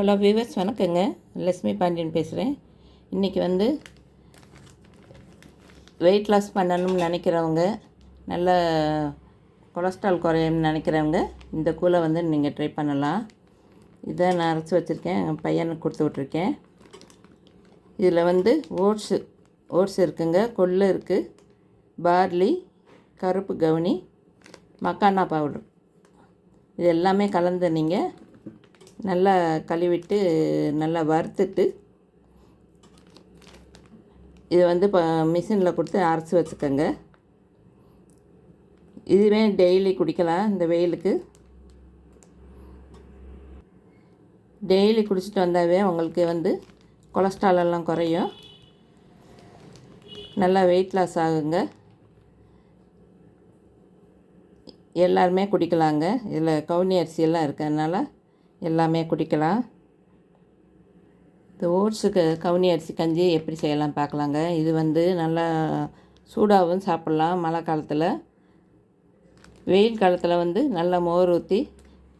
Hello viewers வணக்கங்க. லக்ஷ்மி பாண்டியன் பேசுகிறேன் இன்றைக்கி வந்து வெயிட் லாஸ் பண்ணணும்னு நினைக்கிறவங்க நல்ல கொலஸ்ட்ரால் குறையணும்னு நினைக்கிறவங்க இந்த கூலை வந்து நீங்கள் ட்ரை பண்ணலாம். இதை நான் அரைச்சி வச்சுருக்கேன். என் பையனுக்கு கொடுத்து விட்ருக்கேன் இதில் வந்து ஓட்ஸு ஓட்ஸ் இருக்குங்க. கொள்ளு இருக்குது பார்லி கருப்பு கவுனி மக்கானா பவுடர் இது எல்லாமே கலந்து நீங்கள் நல்லா கழுவிட்டு நல்லா வறுத்துட்டு இதை வந்து இப்போ மிஷினில் கொடுத்து அரைச்சி வச்சுக்கோங்க. இதுவே டெய்லி குடிக்கலாம் இந்த வெயிலுக்கு. டெய்லி குடிச்சிட்டு வந்தாவே உங்களுக்கு வந்து கொலஸ்ட்ரால் எல்லாம் குறையும். நல்லா வெயிட் லாஸ் ஆகுங்க. எல்லாருமே குடிக்கலாங்க. இதில் கவுனி அரிசியெல்லாம் இருக்கிறதுனால எல்லாமே குடிக்கலாம். இந்த ஓட்ஸுக்கு கவுனி அரிசி கஞ்சி எப்படி செய்யலாம் பார்க்கலாங்க. இது வந்து நல்லா சூடாகவும் சாப்பிட்லாம் மழை காலத்தில். வெயில் காலத்தில் வந்து நல்லா மோர் ஊற்றி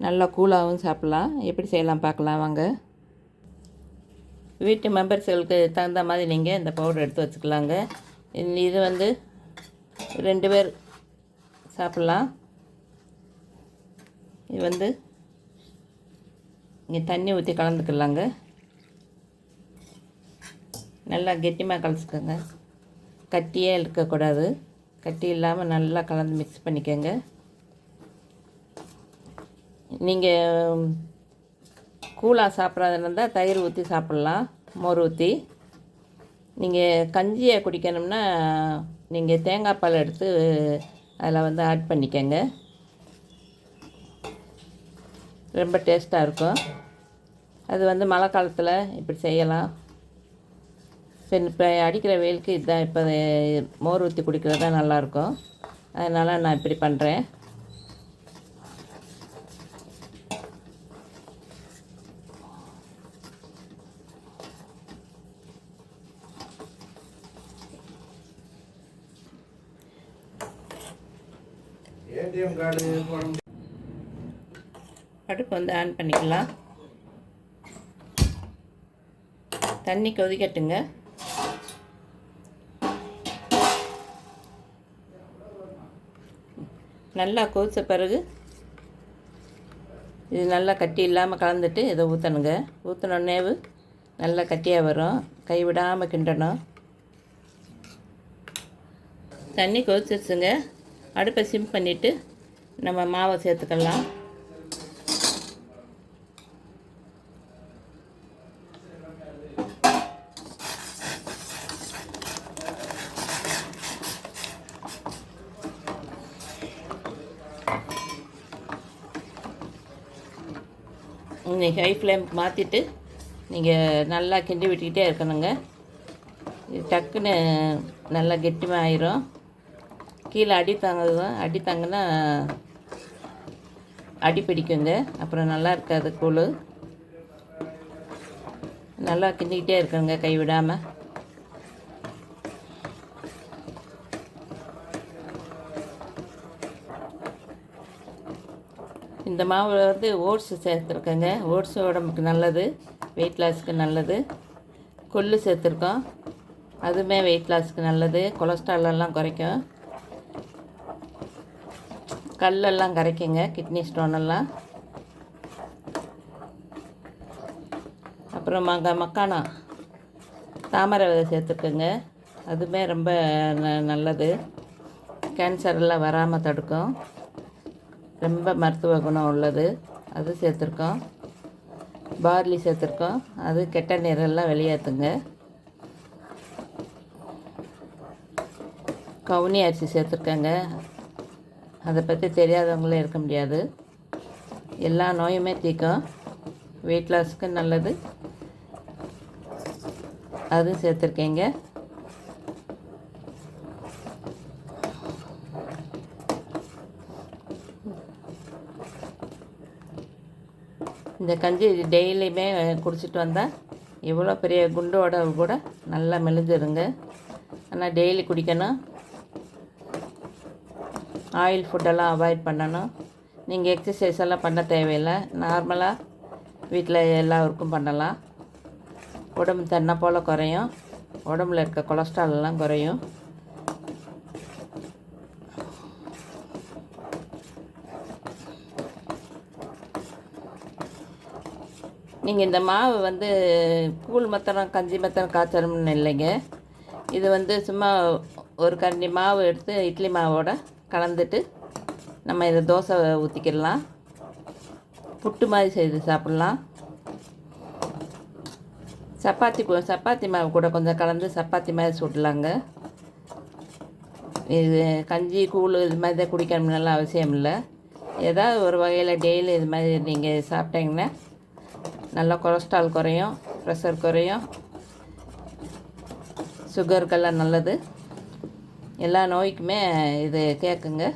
நல்லா கூலாகவும் சாப்பிட்லாம். எப்படி செய்யலாம் பார்க்கலாம் வாங்க. வீட்டு மெம்பர்ஸ்களுக்கு தகுந்த மாதிரி நீங்கள் இந்த பவுடர் எடுத்து வச்சுக்கலாங்க. இது வந்து ரெண்டு பேர் சாப்பிட்லாம். இது வந்து இங்கே தண்ணி ஊற்றி கலந்துக்கலாங்க. நல்லா கெட்டிமாக கலந்துக்கோங்க. கட்டியே இருக்கக்கூடாது. கட்டி இல்லாமல் நல்லா கலந்து மிக்ஸ் பண்ணிக்கோங்க. நீங்கள் கூலாக சாப்பிட்றதா இருந்தால் தயிர் ஊற்றி சாப்பிட்லாம். மோர் ஊற்றி நீங்கள் கஞ்சியை குடிக்கணும்னா நீங்கள் தேங்காய் பால் எடுத்து அதில் வந்து ஆட் பண்ணிக்கோங்க. ரொம்ப டேஸ்ட்டாக இருக்கும். அது வந்து மழை காலத்தில் இப்படி செய்யலாம். இப்போ இப்போ அடிக்கிற வெயிலுக்கு இதுதான் இப்போ மோர் ஊற்றி குடிக்கிறது தான் நல்லாயிருக்கும் அதனால் நான் இப்படி பண்ணுறேன் ஏடிஎம் கார்டு போட அடுப்பு வந்து ஆன் பண்ணிக்கலாம். தண்ணி கொதிக்கட்டுங்க. நல்லா கொதித்த பிறகு இது நல்லா கட்டி இல்லாமல் கலந்துட்டு இதை ஊற்றணுங்க ஊற்றினோடனேவு நல்லா கட்டியாக வரும். கைவிடாமல் கிண்டணும். தண்ணி கொதிச்சிருச்சுங்க. அடுப்பை சிம் பண்ணிவிட்டு நம்ம மாவை சேர்த்துக்கலாம். கொஞ்சம் ஹை ஃப்ளேம் மாற்றிட்டு நீங்கள் நல்லா கிண்டி விட்டுக்கிட்டே இருக்கணுங்க. இது டக்குன்னு நல்லா கெட்டிமாக ஆயிரும் கீழே அடி தாங்குதும் அடி தாங்குனா அடி பிடிக்குங்க. அப்புறம் நல்லா இருக்காது கூழ். நல்லா கிண்டிக்கிட்டே இருக்கணுங்க கை இந்த மாவில் வந்து ஓட்ஸ் சேர்த்துருக்கேங்க. ஓட்ஸ் உடம்புக்கு நல்லது வெயிட் லாஸ்க்கு நல்லது. கொள்ளு சேர்த்துருக்கோம். அதுவுமே வெயிட் லாஸ்க்கு நல்லது. கொலஸ்ட்ரால் எல்லாம் குறைக்கும். கல்லெல்லாம் கரைக்குங்க கிட்னி ஸ்டோனெல்லாம் அப்புறம் மங்க மக்கானா. தாமரை விதை சேர்த்துக்குங்க அதுவுமே ரொம்ப ந- நல்லது. கேன்சர் எல்லாம் வராமல் தடுக்கும். ரொம்ப மருத்துவ குணம் உள்ளது. அது சேர்த்துருக்கோம். பார்லி சேர்த்துருக்கோம். அது கெட்ட நீரெல்லாம் வெளியேற்றுங்க கவுனி அரிசி சேர்த்துருக்கேங்க. அதை பற்றி தெரியாதவங்களே இருக்க முடியாது. எல்லா நோயுமே தீர்க்கும் வெயிட் லாஸ்க்கு நல்லது. அதுவும் சேர்த்துருக்கேங்க. இந்த கஞ்சி டெய்லியுமே குடிச்சிட்டு வந்தால் எவ்வளோ பெரிய குண்டோட கூட நல்லா மெலிஞ்சிருங்க. ஆனால் டெய்லி குடிக்கணும். ஆயில் ஃபுட்டெல்லாம் அவாய்ட் பண்ணணும். நீங்கள் எக்ஸசைஸ் எல்லாம் பண்ண தேவையில்லை. நார்மலாக வீட்டில் எல்லாருக்கும் பண்ணலாம். உடம்பு தன்னை போல் குறையும். உடம்புல இருக்க கொலஸ்ட்ரால் எல்லாம் குறையும். நீங்கள் இந்த மாவு வந்து கூழ் மத்தனம் கஞ்சி மத்தனம் காய்ச்சணும்னு இல்லைங்க. இது வந்து சும்மா ஒரு கரண்டி மாவு எடுத்து இட்லி மாவோட கலந்துட்டு நம்ம இதை தோசை ஊற்றிக்கிடலாம் புட்டு மாதிரி செய்து சாப்பிட்லாம். சப்பாத்தி சப்பாத்தி மாவு கூட கொஞ்சம் கலந்து சப்பாத்தி மாதிரி சுடலாங்க இது கஞ்சி கூழ் இது மாதிரி தான் குடிக்கணும்னால அவசியம் இல்லை. ஏதாவது ஒரு வகையில் டெய்லி இது மாதிரி நீங்கள் சாப்பிட்டீங்கன்னா நல்லா கொலஸ்ட்ரால் குறையும் ப்ரெஷர் குறையும். சுகருக்கெல்லாம் நல்லது. எல்லா நோய்க்குமே இது கேட்குங்க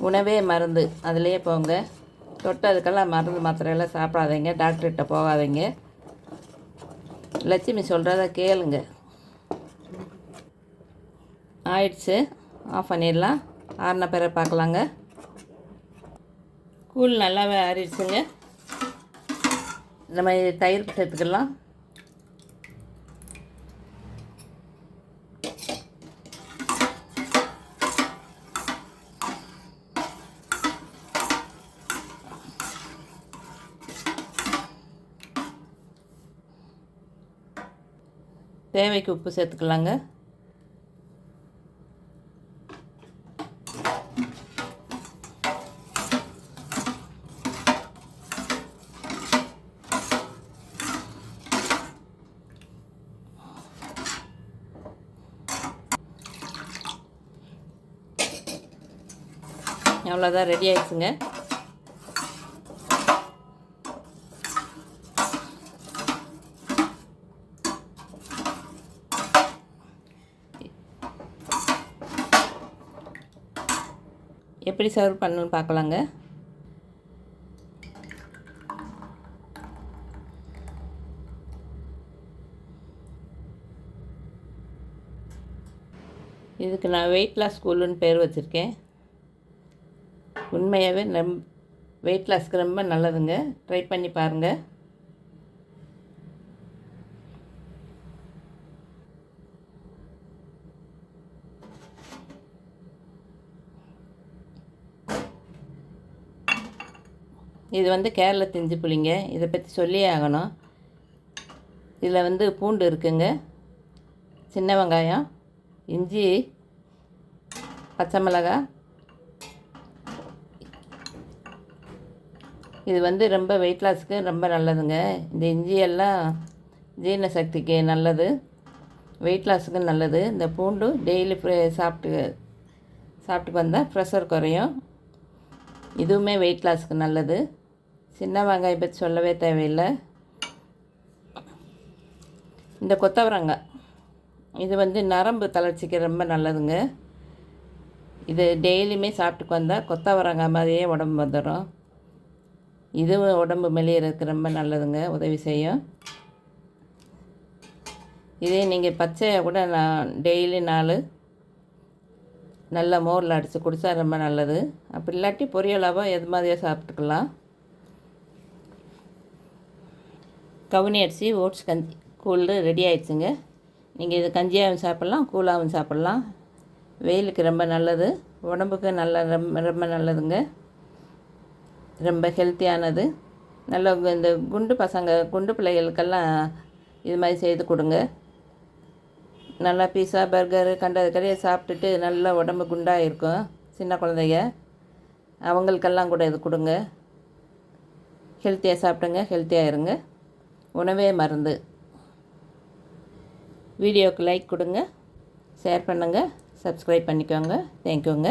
உணவே மருந்து. அதுலேயே போங்க. தொட்டு அதுக்கெல்லாம் மருந்து மாத்திரையெல்லாம் சாப்பிடாதீங்க. டாக்டர்கிட்ட போகாதீங்க. லட்சுமி சொல்கிறத கேளுங்க. ஆயிடுச்சு. ஆஃப் பண்ணிடலாம். ஆறின பிறகு பார்க்கலாங்க. கூழ் நல்லாவே ஆறிடுச்சுங்க. நம்ம மாதிரி தயிர் சேர்த்துக்கலாம். தேவைக்கு உப்பு சேர்த்துக்கலாங்க. அவ்வளோதான் ரெடி ஆயிடுச்சுங்க. எப்படி சர்வ் பண்ணணும்னு பார்க்கலாங்க. இதுக்கு நான் வெயிட் லாஸ் ஸ்கூலுன்னு பேர் வச்சுருக்கேன். உண்மையாகவே நம் வெயிட் லாஸ்க்கு ரொம்ப நல்லதுங்க. ட்ரை பண்ணி பாருங்கள் இது வந்து கேரள திஞ்சு புளிங்க. இதை பற்றி சொல்லியே ஆகணும். இதில் வந்து பூண்டு இருக்குங்க. சின்ன வெங்காயம் இஞ்சி பச்சை மிளகாய் இது வந்து ரொம்ப வெயிட் லாஸுக்கு ரொம்ப நல்லதுங்க. இந்த இஞ்சியெல்லாம் ஜீரண சக்திக்கு நல்லது. வெயிட் லாஸுக்கு நல்லது. இந்த பூண்டு டெய்லி சாப்பிட்டு சாப்பிட்டு வந்தால் ப்ரெஷர் குறையும். இதுவுமே வெயிட் லாஸ்க்கு நல்லது. சின்ன வெங்காயம் பற்றி சொல்லவே தேவையில்லை. இந்த கொத்தவரங்காய் இது வந்து நரம்பு தளர்ச்சிக்கு ரொம்ப நல்லதுங்க. இது டெய்லியுமே சாப்பிட்டுக்கு வந்தால் கொத்தவரங்காய் மாதிரியே உடம்பு வந்துடும் இதுவும் உடம்பு மெலியறதுக்கு ரொம்ப நல்லதுங்க. உதவி செய்யும். இதே நீங்கள் பச்சையாக கூட நான் டெய்லி நாலு நல்ல மோரில் அடித்து குடித்தா ரொம்ப நல்லது. அப்படி இல்லாட்டி பொரியலாவோ எது மாதிரியோ சாப்பிட்டுக்கலாம். கவுனி அரிசி ஓட்ஸ் கஞ்சி கூழ் ரெடி ஆயிடுச்சுங்க. நீங்கள் இது கஞ்சியாகவும் சாப்பிட்லாம் கூழாகவும் சாப்பிட்லாம். வெயிலுக்கு ரொம்ப நல்லது. உடம்புக்கு நல்ல ரொம்ப ரொம்ப நல்லதுங்க. ரொம்ப ஹெல்த்தியானது நல்ல இந்த குண்டு பசங்க குண்டு பிள்ளைகளுக்கெல்லாம் இது மாதிரி செய்து கொடுங்க. நல்லா பீஸா பர்கரு கண்டது கடையை சாப்பிட்டுட்டு நல்லா உடம்பு குண்டாக இருக்கும் சின்ன குழந்தைங்க அவங்களுக்கெல்லாம் கூட இது கொடுங்க. ஹெல்த்தியாக சாப்பிடுங்க ஹெல்த்தியாக இருங்க. உணவே மருந்து. வீடியோவுக்கு லைக் கொடுங்க ஷேர் பண்ணுங்கள் சப்ஸ்கிரைப் பண்ணிக்கோங்க. தேங்க்யூங்க